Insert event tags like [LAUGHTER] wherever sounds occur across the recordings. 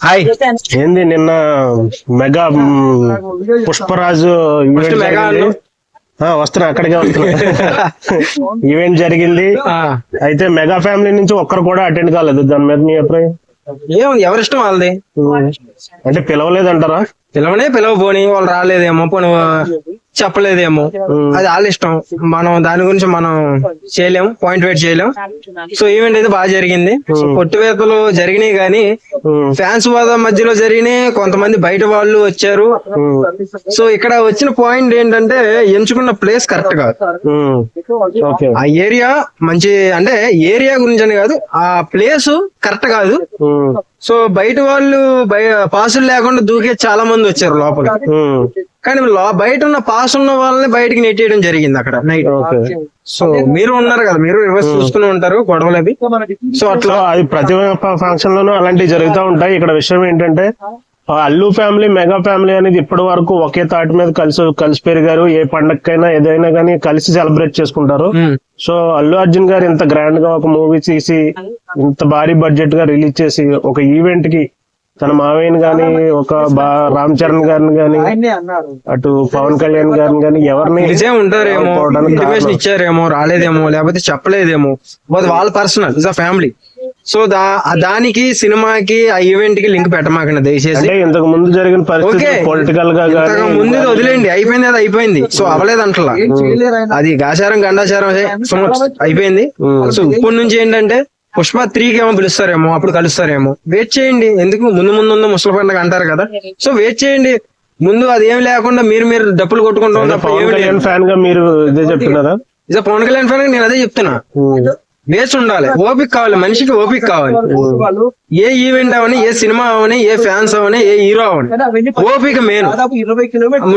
Hi. ఏంది నిన్న mega Pushparaju వస్తున్నా అక్కడికే వస్తున్నా. [LAUGHS] ఈవెంట్ జరిగింది. ఆ, అయితే మెగా ఫ్యామిలీ నుంచి ఒక్కరు కూడా అటెండ్ కాలేదు. దాని మీద మీ అభిప్రాయం? ఏముంది ఎవరిష్టం వాళ్ళది? అంటే పిలవలేదంటారా? పిలవనే పిలవపోని వాళ్ళు రాలేదేమో పోనీ చెప్పలేదేమో. అది వాళ్ళ ఇష్టం. మనం దాని గురించి మనం చేయలేము పాయింట్ వెయిట్ చేయలేం సో ఈవెంట్ అయితే బాగా జరిగింది. కొట్టువేతలు జరిగినాయి కానీ ఫ్యాన్స్ వాద మధ్యలో జరిగినాయి కొంతమంది బయట వాళ్ళు వచ్చారు. సో ఇక్కడ వచ్చిన పాయింట్ ఏంటంటే ఎంచుకున్న ప్లేస్ కరెక్ట్ కాదు ఆ ఏరియా మంచి అంటే ఏరియా గురించి అని కాదు ఆ ప్లేస్ కరెక్ట్ కాదు. సో బయట వాళ్ళు పాసులు లేకుండా దూకే చాలా మంది వచ్చారు లోపలికి ఉమ్, కానీ లో- బయట ఉన్న పాస్ ఉన్న వాళ్ళని బయటికి నెట్టేయడం జరిగింది అక్కడ నైట్ సో మీరు ఉన్నారు కదా మీరు రివర్స్ చూసుకుని ఉంటారు గొడవలు అవి సో అట్లా అది ప్రతి ఫంక్షన్ లోనూ అలాంటివి జరుగుతూ ఉంటాయి. ఇక్కడ విషయం ఏంటంటే అల్లు ఫ్యామిలీ మెగా ఫ్యామిలీ అనేది ఇప్పటి వరకు ఒకే తాటి మీద కలిసి కలిసి పెరిగారు. ఏ పండగకైనా ఏదైనా కానీ కలిసి సెలబ్రేట్ చేసుకుంటారు. ఉమ్, సో అల్లు అర్జున్ గారు ఇంత గ్రాండ్గా ఒక మూవీ తీసి ఇంత భారీ బడ్జెట్గా రిలీజ్ చేసి ఒక ఈవెంట్కి తన మావయ్యని గాని ఒక బా రామ్ చరణ్ గారిని గాని అటు పవన్ కళ్యాణ్ గారిని గాని ఎవరిని పిలిచే ఉంటారేమో ఇంటిమేషన్. ఇచ్చారేమో రాలేదేమో లేకపోతే చెప్పలేదేమో. వాళ్ళ personal is a family. So దా దానికి సినిమాకి ఆ ఈవెంట్కి లింక్ పెట్టమాకండి దయచేసి. అంటే ఇంతకు ముందు జరిగిన పరిస్థితి పొలిటికల్గా ముందు వదిలేండి అయిపోయింది అది అయిపోయింది. సో అవలేదంటలా అది గాచారం గండాచారం అదే సో అయిపోయింది. సో ఇప్పటి నుంచి ఏంటంటే పుష్ప త్రీకి ఏమో పిలుస్తారేమో అప్పుడు కలుస్తారేమో. వెయిట్ చేయండి. ఎందుకు? ముందు ముందు ఉంది ముసలి పండుగ అంటారు కదా. సో వెయిట్ చేయండి. ముందు అది ఏం లేకుండా మీరు మీరు డప్పులు కొట్టుకుంటూ పవన్ ఏమీ లేదు. కళ్యాణ్ ఫ్యాన్గా మీరు ఇదే చెప్తున్నారా? ఇదే పవన్ కళ్యాణ్ ఫ్యాన్ నేను అదే చెప్తున్నా. వేచి ఉండాలి. ఓపిక కావాలి. మనిషికి ఓపిక కావాలి. ఏ ఈవెంట్ అవని ఏ సినిమా అవని ఏ ఫ్యాన్స్ అవని ఏ హీరో అవని. ఓపిక మెయిన్.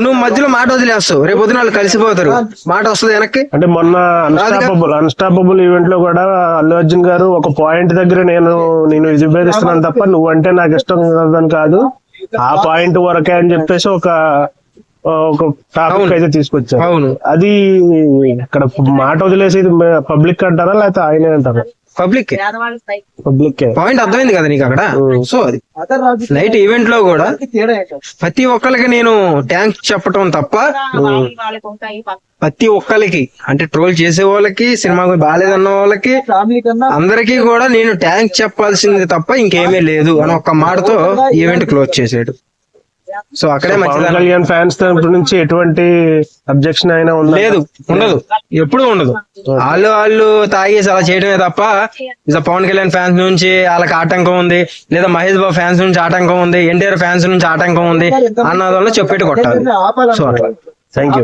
నువ్వు మధ్యలో మాట వదిలేస్తావు. రేపు పొద్దున వాళ్ళు కలిసిపోతారు. మాట వస్తుంది వెనక్కి? అంటే మొన్న అన్స్టాపబుల్ అన్స్టాపబుల్ ఈవెంట్లో కూడా అల్లు అర్జున్ గారు ఒక పాయింట్ దగ్గర నేను నేను విభేదిస్తున్నాను తప్ప నువ్వంటే నాకు ఇష్టం కాదని కాదు. ఆ పాయింట్ వరకే అని చెప్పేసి ఒక ఒక టాపిక్ అయితే తీసుకొచ్చారు. అవును. అది ఇక్కడ మాట వదిలేసి పబ్లిక్ అంటారా లేకపోతే ఆయనే అంటారా? పబ్లిక్ పబ్లిక్ పాయింట్ అర్థమైంది కదా నీకు అక్కడ? సో అది. నైట్ ఈవెంట్లో కూడా? ప్రతి ఒక్కరికి నేను ట్యాంక్ చెప్పటం తప్ప ప్రతి ఒక్కరికి అంటే ట్రోల్ చేసే వాళ్ళకి సినిమా బాగాలేదన్న వాళ్ళకి అందరికీ కూడా నేను ట్యాంక్ చెప్పాల్సింది తప్ప ఇంకేమీ లేదు అని ఒక్క మాటతో ఈవెంట్ క్లోజ్ చేసాడు. సో అక్కడే పవన్ కళ్యాణ్ ఫ్యాన్స్ తరపు నుంచి ఎటువంటి అబ్జెక్షన్ అయినా ఉందా? లేదు ఉండదు. ఎప్పుడు ఉండదు. వాళ్ళు వాళ్ళు తాగేసి అలా చేయడమే తప్ప పవన్ కళ్యాణ్ ఫ్యాన్స్ నుంచి వాళ్ళకి ఆటంకం ఉంది లేదా మహేష్ బాబు ఫ్యాన్స్ నుంచి ఆటంకం ఉంది ఎన్టీఆర్ ఫ్యాన్స్ నుంచి ఆటంకం ఉంది అన్నదాల్లో చెప్పేటి కొట్టాలి. సో అట్లా. Thank you